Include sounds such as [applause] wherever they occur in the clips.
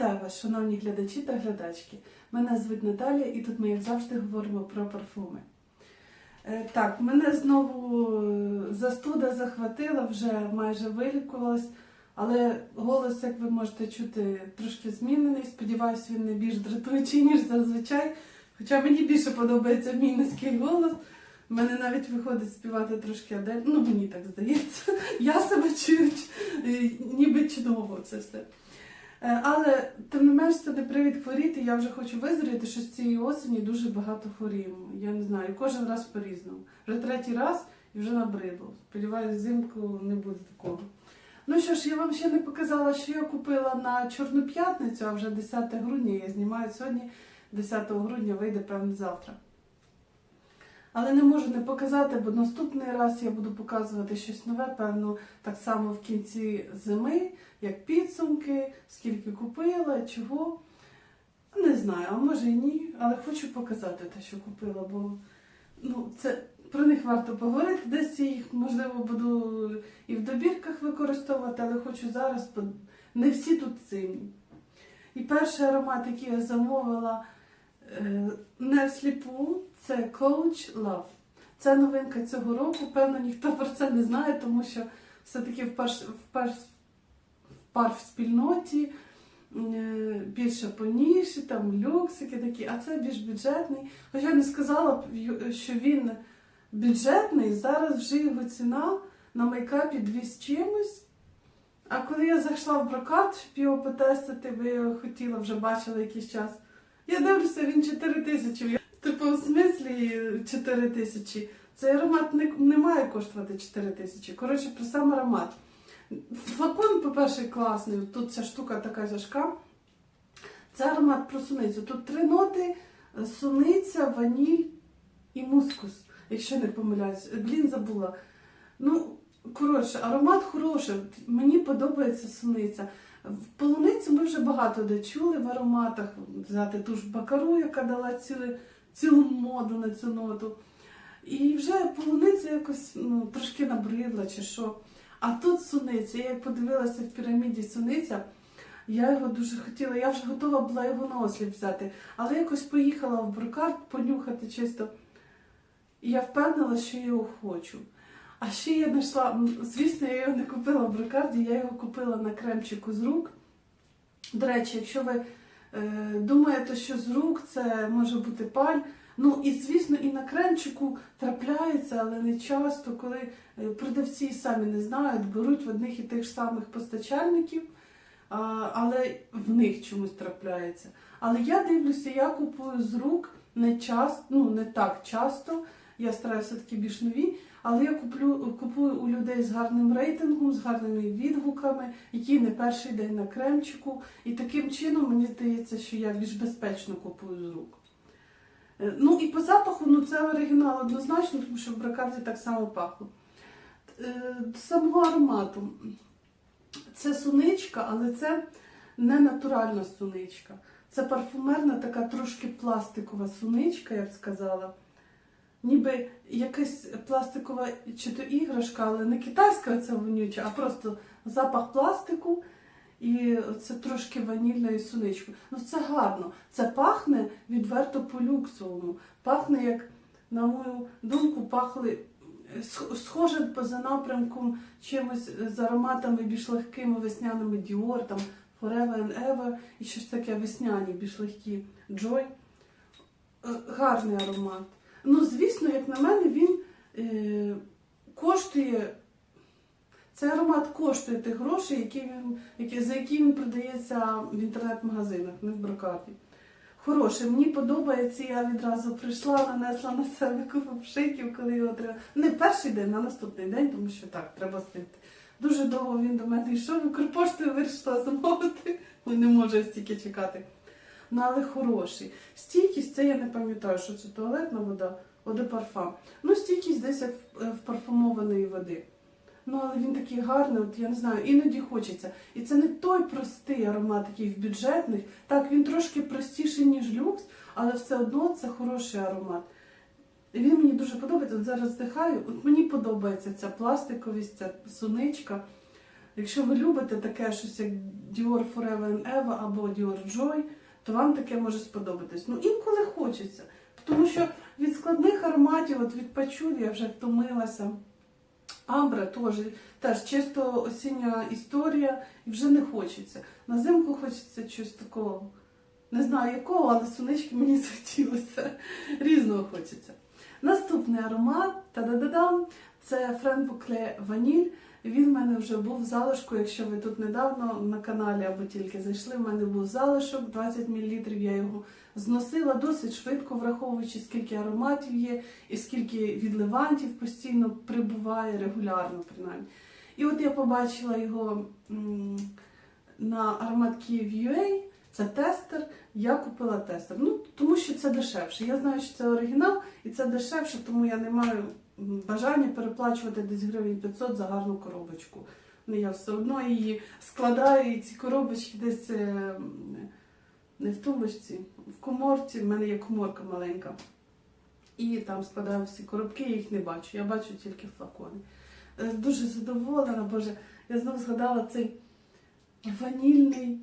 Вітаю вас, шановні глядачі та глядачки. Мене звуть Наталія, і тут ми, як завжди, говоримо про парфуми. Е, Так, мене знову е, застуда захватила, вже майже вилікувалась, але голос, як ви можете чути, трошки змінений. Сподіваюсь, він не більш дратуючий, ніж зазвичай. Хоча мені більше подобається мій низький голос. У мене навіть виходить співати трошки адель. Ну, мені так здається. Я себе чую, е, ніби чудово це все. Е, Але тим не менш це не привід хворіти. Я вже хочу визріти, що з цієї осені дуже багато хворіємо. Я не знаю, кожен раз по-різному. Вже третій раз і вже набридло. Сподіваюсь, взимку не буде такого. Ну що ж, я вам ще не показала, що я купила на Чорну п'ятницю, а вже 10 грудня я знімаю сьогодні, 10 грудня вийде певно завтра. Але не можу не показати, бо наступний раз я буду показувати щось нове, певно, так само в кінці зими, як підсумки, скільки купила, чого. Не знаю, а може і ні, але хочу показати те, що купила, бо ну, це про них варто поговорити. Десь я їх, можливо, буду і в добірках використовувати, але хочу зараз, не всі тут сині. І перший аромат, який я замовила не всліпу, це Coach Love. Це новинка цього року. Певно, ніхто про це не знає, тому що все-таки в парф, в парф, в парф спільноті е, більше поніші, там люксики такі, а це більш бюджетний. Хоча я не сказала б, що він бюджетний, зараз вже його ціна на мейкапі 2 з чимось. А коли я зайшла в брокат, щоб його потестити, бо я хотіла, вже бачила якийсь час. Я дивлюся, він 4 тисячі. Типу, в смислі 4 тисячі. Цей аромат не, не має коштувати 4 тисячі. Коротше, про сам аромат. Флакон, по-перше, класний. Тут ця штука така тяжка. Це аромат про суницю. Тут три ноти: суниця, ваніль і мускус, якщо не помиляюсь. Блін, забула. Ну, коротше, аромат хороший. Мені подобається суниця. В полуниці ми вже багато де чули в ароматах. Взяти ту ж бакару, яка дала ціле, цілу моду на цю ноту. І вже полуниця якось ну, трошки набридла чи що. А тут суниця. Я як подивилася в піраміді суниця, я його дуже хотіла. Я вже готова була його на осліп взяти. Але якось поїхала в брокарт понюхати чисто. І я впевнила, що я його хочу. А ще я знайшла, звісно, я його не купила в брокарді, я його купила на кремчику з рук. До речі, якщо ви е, думаєте, що з рук це може бути паль, ну і звісно, і на кремчику трапляється, але не часто, коли е, продавці самі не знають, беруть в одних і тих самих постачальників, але в них чомусь трапляється. Але я дивлюся, я купую з рук не часто, ну не так часто. Я стараюся таки більш нові, але я куплю, купую у людей з гарним рейтингом, з гарними відгуками, які не перший день на кремчику. І таким чином мені здається, що я більш безпечно купую з рук. Е, Ну і по запаху, ну це оригінал однозначно, тому що в бракарді так само пахло. Е, самого аромату. Це суничка, але це не натуральна суничка. Це парфумерна така трошки пластикова суничка, я б сказала. Ніби якась пластикова чи то іграшка, але не китайська ця вонюча, а просто запах пластику і це трошки ванільної сунички. Ну це гарно. Це пахне відверто по-люксовому. Пахне, як, на мою думку, пахли схоже поза напрямком чимось з ароматами більш легкими весняними Dior, там Forever and Ever і щось таке весняні, більш легкі Joy. Е, Гарний аромат. Ну, звісно, як на мене, він е, коштує. Цей аромат коштує тих грошей, які він, які, за які він продається в інтернет-магазинах, не в брокаті. Хороший, мені подобається, я відразу прийшла, нанесла на себе купу пшиків, коли його треба. Не в перший день, а наступний день, тому що так, треба встигти. Дуже довго він до мене йшов, Укрпоштою вирішила замовити, бо не можу стільки чекати. Ну, але хороший. Стійкість, це я не пам'ятаю, що це туалетна вода, парфам. Ну, стійкість десь як в, в парфумованої води. Ну, але він такий гарний, от я не знаю, іноді хочеться. І це не той простий аромат, який в бюджетних. Так, він трошки простіший, ніж люкс, але все одно це хороший аромат. І він мені дуже подобається. От зараз вдихаю. От мені подобається ця пластиковість, ця суничка. Якщо ви любите таке щось як Dior Forever and Ever або Dior Joy, то вам таке може сподобатись. Ну, інколи хочеться. Тому що від складних ароматів, от від пачулі я вже втомилася. Амбра теж, теж чисто осіння історія, і вже не хочеться. На зимку хочеться щось такого. Не знаю якого, але сонечки мені [laughs] захотілося. Різного хочеться. Наступний аромат та-да-да-дам, це Френ Букле Ваніль. Він в мене вже був в залишку, якщо ви тут недавно на каналі або тільки зайшли, в мене був залишок 20 мл. Я його зносила досить швидко, враховуючи, скільки ароматів є і скільки відливантів постійно прибуває регулярно, принаймні. І от я побачила його на аромат Kyiv.ua, це тестер. Я купила тестер. Ну, тому що це дешевше. Я знаю, що це оригінал і це дешевше, тому я не маю бажання переплачувати десь гривень 500 за гарну коробочку. Ну, я все одно її складаю, і ці коробочки десь е, не в тумбочці, в коморці. В мене є коморка маленька. І там складаю всі коробки, я їх не бачу. Я бачу тільки флакони. Е, Дуже задоволена, Боже. Я знову згадала цей ванільний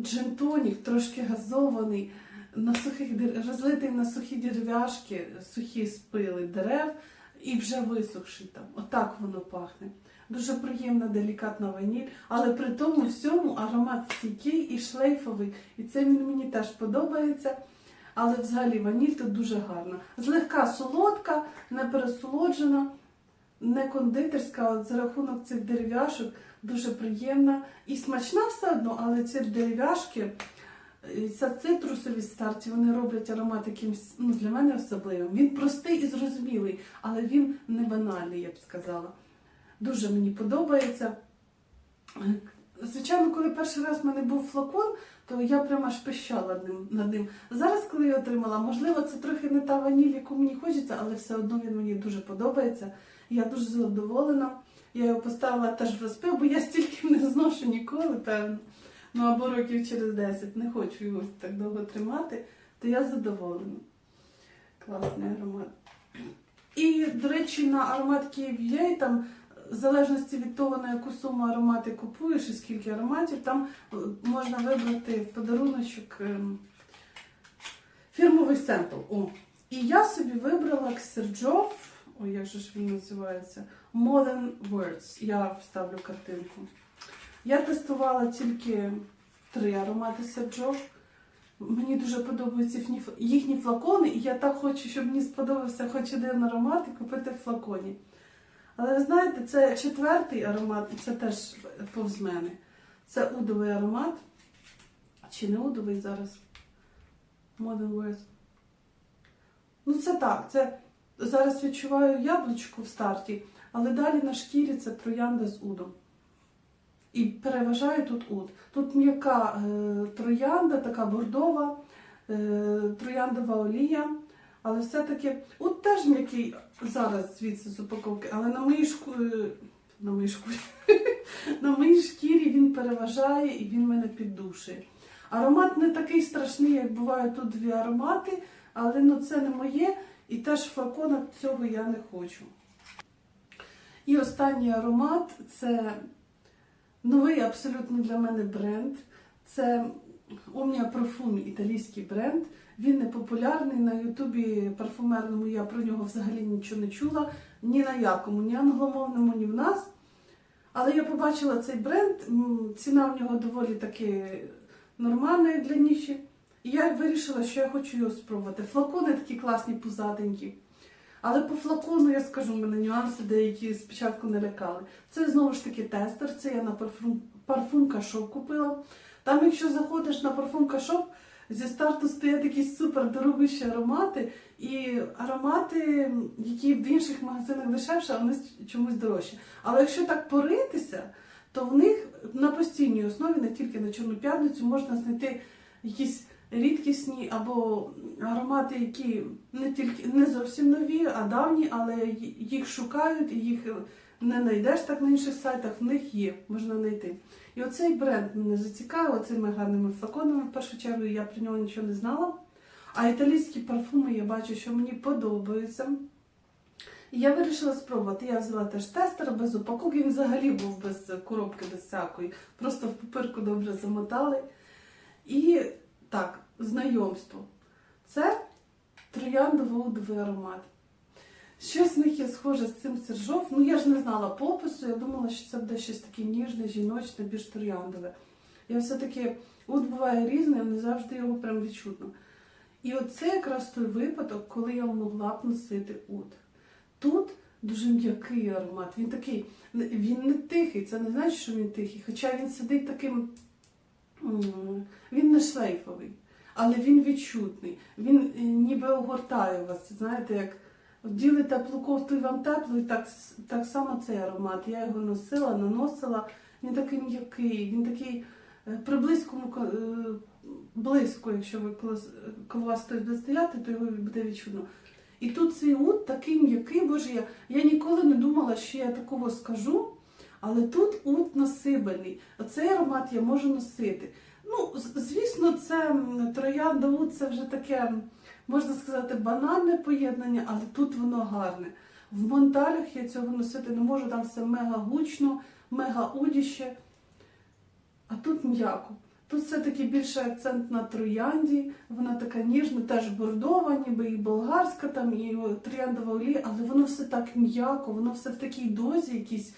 джентонік, трошки газований, на сухих розлитий на сухі дерев'яшки, сухі спили дерев і вже висохший там. Отак воно пахне. Дуже приємна, делікатна ваніль, але при тому всьому аромат стійкий і шлейфовий. І це мені теж подобається. Але взагалі ваніль тут дуже гарна. Злегка солодка, не пересолоджена, не кондитерська, от за рахунок цих дерев'яшок дуже приємна і смачна все одно, але ці дерев'яшки, е, цитрусові старті, вони роблять аромат якимсь ну, для мене особливим. Він простий і зрозумілий, але він не банальний, я б сказала. Дуже мені подобається. Звичайно, коли перший раз в мене був флакон, то я прямо аж пищала над ним. Зараз, коли я отримала, можливо, це трохи не та ваніль, яку мені хочеться, але все одно він мені дуже подобається. Я дуже задоволена. Я його поставила теж в розпив, бо я стільки [laughs] не зношу ніколи, певно. Ну або років через 10. Не хочу його так довго тримати, то я задоволена. Класний аромат. І, до речі, на аромат Київ там, в залежності від того, на яку суму аромати купуєш і скільки ароматів, там е, можна вибрати в подаруночок ем, фірмовий семпл. О. І я собі вибрала Ксерджов, ой, як же ж він називається? Modern Words. Я вставлю картинку. Я тестувала тільки три аромати Серджов. Мені дуже подобаються їхні флакони, і я так хочу, щоб мені сподобався хоч один аромат і купити в флаконі. Але ви знаєте, це четвертий аромат, і це теж повз мене. Це удовий аромат. Чи не удовий зараз? Modern Words. Ну, це так. Це зараз відчуваю яблучко в старті, але далі на шкірі це троянда з удом. І переважає тут уд. Тут м'яка е, троянда, така бордова, е, трояндова олія. Але все-таки уд теж м'який зараз звідси з упаковки, але на моїй шку... е, на моїй шкурі. [laughs] на моїй шкірі він переважає і він мене піддушує. Аромат не такий страшний, як бувають тут дві аромати, але ну, це не моє, і теж в флаконах цього я не хочу. І останній аромат це новий абсолютно для мене бренд. Це Omnia Profumi, італійський бренд. Він не популярний на Ютубі парфумерному. Я про нього взагалі нічого не чула. Ні на якому, ні англомовному, ні в нас. Але я побачила цей бренд, ціна в нього доволі таки нормальна для ніші. І я вирішила, що я хочу його спробувати. Флакони такі класні, пузатенькі. Але по флакону я скажу, мене нюанси деякі спочатку не лякали. Це знову ж таки тестер, це я на парфум, парфумка шоп купила. Там, якщо заходиш на парфумка шоп, зі старту стоять якісь супер дорогущі аромати, і аромати, які в інших магазинах дешевше, вони чомусь дорожчі. Але якщо так поритися, то в них на постійній основі, не тільки на Чорну п'ятницю, можна знайти якісь рідкісні або аромати, які не тільки не зовсім нові, а давні, але їх шукають і їх не знайдеш так на інших сайтах, в них є, можна знайти. І оцей бренд мене зацікавив, цими гарними флаконами в першу чергу, я про нього нічого не знала. А італійські парфуми я бачу, що мені подобаються. І я вирішила спробувати. Я взяла теж тестер без упаковки, він взагалі був без коробки, без всякої. Просто в папирку добре замотали. І так, знайомство. Це трояндово-удовий аромат. Щось в них є схоже з цим сержов. Ну я ж не знала по опису, я думала, що це буде щось таке ніжне, жіночне, більш трояндове. Я все-таки уд буває різний, не завжди його прям відчутно. І оце якраз той випадок, коли я могла б носити уд. Тут дуже м'який аромат. Він такий, він не тихий, це не значить, що він тихий. Хоча він сидить таким, він не шлейфовий, але він відчутний. Він е, ніби огортає вас. Знаєте, як вділи теплу кофту і вам тепло, так, так само цей аромат. Я його носила, наносила. Він такий м'який, він такий е, при близькому е, близько, якщо ви коли вас хтось буде стояти, то його буде відчутно. І тут цей ут такий м'який, боже, я, я ніколи не думала, що я такого скажу, але тут ут насибельний. Оцей аромат я можу носити. Звісно, це ут, це вже таке, можна сказати, банальне поєднання, але тут воно гарне. В монталях я цього носити не можу, там все мега гучно, мега удіще. А тут м'яко. Тут все-таки більше акцент на троянді, вона така ніжна, теж бордова, ніби і болгарська, там, і трояндова олія, але воно все так м'яко, воно все в такій дозі якійсь,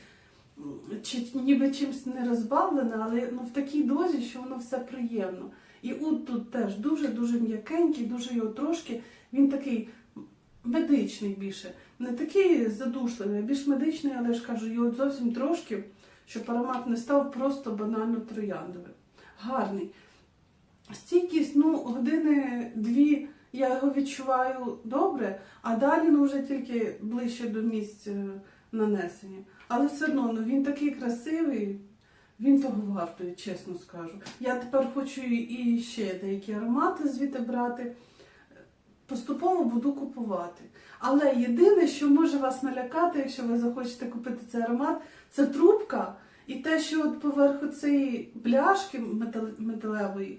чи ніби чимось не розбавлене, але ну, в такій дозі, що воно все приємно. І ут тут теж дуже-дуже м'якенький, дуже його трошки, він такий медичний більше. Не такий задушливий, а більш медичний, але ж кажу, його зовсім трошки, щоб аромат не став просто банально трояндовим. Гарний. Стійкість, ну, години-дві я його відчуваю добре, а далі ну, вже тільки ближче до місць е, нанесення. Але все одно ну, він такий красивий, він того вартує, чесно скажу. Я тепер хочу і ще деякі аромати звідти брати. Поступово буду купувати. Але єдине, що може вас налякати, якщо ви захочете купити цей аромат, це трубка і те, що от поверху цієї бляшки металевої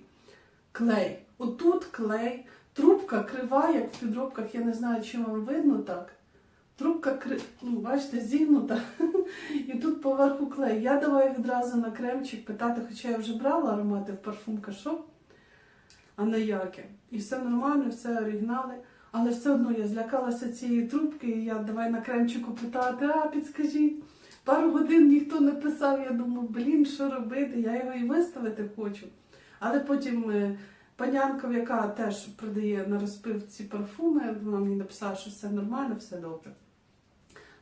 клей. Отут клей, трубка крива, як в підробках, я не знаю, чи вам видно так. Трубка ну, бачите, зігнута. [laughs] І тут поверху клей. Я давай відразу на кремчик питати, хоча я вже брала аромати в парфум Кашо, а не яке. І все нормально, все оригінали. Але все одно я злякалася цієї трубки, і я давай на кремчику питати, а підскажіть. Пару годин ніхто не писав, я думаю, блін, що робити? Я його і виставити хочу. Але потім е, панянка, яка теж продає на розпив ці парфуми, вона мені написала, що все нормально, все добре.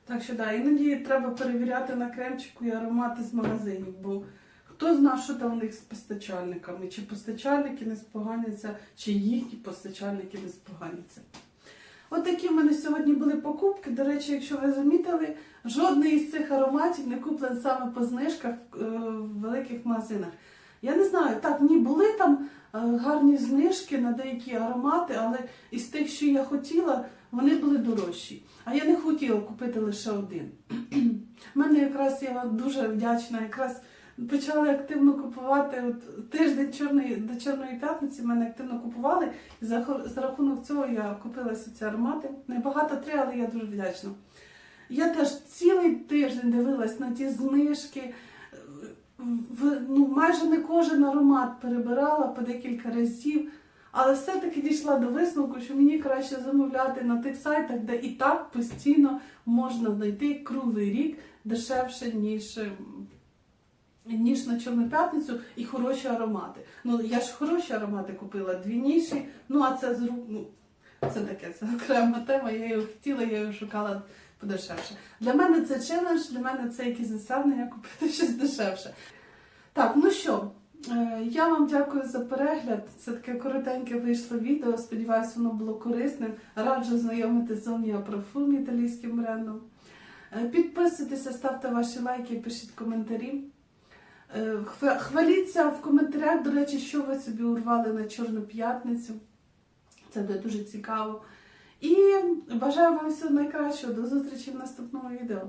Так що да, іноді треба перевіряти на кремчику і аромати з магазинів, бо хто знає, що там у них з постачальниками, чи постачальники не споганяться, чи їхні постачальники не споганяться. От такі в мене сьогодні були покупки. До речі, якщо ви замітили, жодний із цих ароматів не куплений саме по знижках е, в великих магазинах. Я не знаю, так, ні, були там е, гарні знижки на деякі аромати, але із тих, що я хотіла, вони були дорожчі. А я не хотіла купити лише один. У мене якраз я дуже вдячна, якраз почали активно купувати. От тиждень чорної до Чорної п'ятниці мене активно купували. І за, за рахунок цього я купила ці аромати. Небагато три, але я дуже вдячна. Я теж цілий тиждень дивилась на ті знижки. В, ну, майже не кожен аромат перебирала по декілька разів, але все-таки дійшла до висновку, що мені краще замовляти на тих сайтах, де і так постійно можна знайти круглий рік дешевше, ніж, ніж на Чорну п'ятницю і хороші аромати. Ну, я ж хороші аромати купила, дві ніші, ну а це з рук, ну, це таке, це окрема тема, я його хотіла, я його шукала подешевше. Для мене це челендж, для мене це якесь досягнення купити [laughs] щось дешевше. Так, ну що, е, я вам дякую за перегляд. Це таке коротеньке вийшло відео. Сподіваюся, воно було корисним. Раджу знайомитися з Parfum італійським брендом. Е, Підписуйтеся, ставте ваші лайки, пишіть коментарі. Е, Хваліться в коментарях, до речі, що ви собі урвали на Чорну п'ятницю. Це буде дуже цікаво. І бажаю вам всього найкращого. До зустрічі в наступному відео.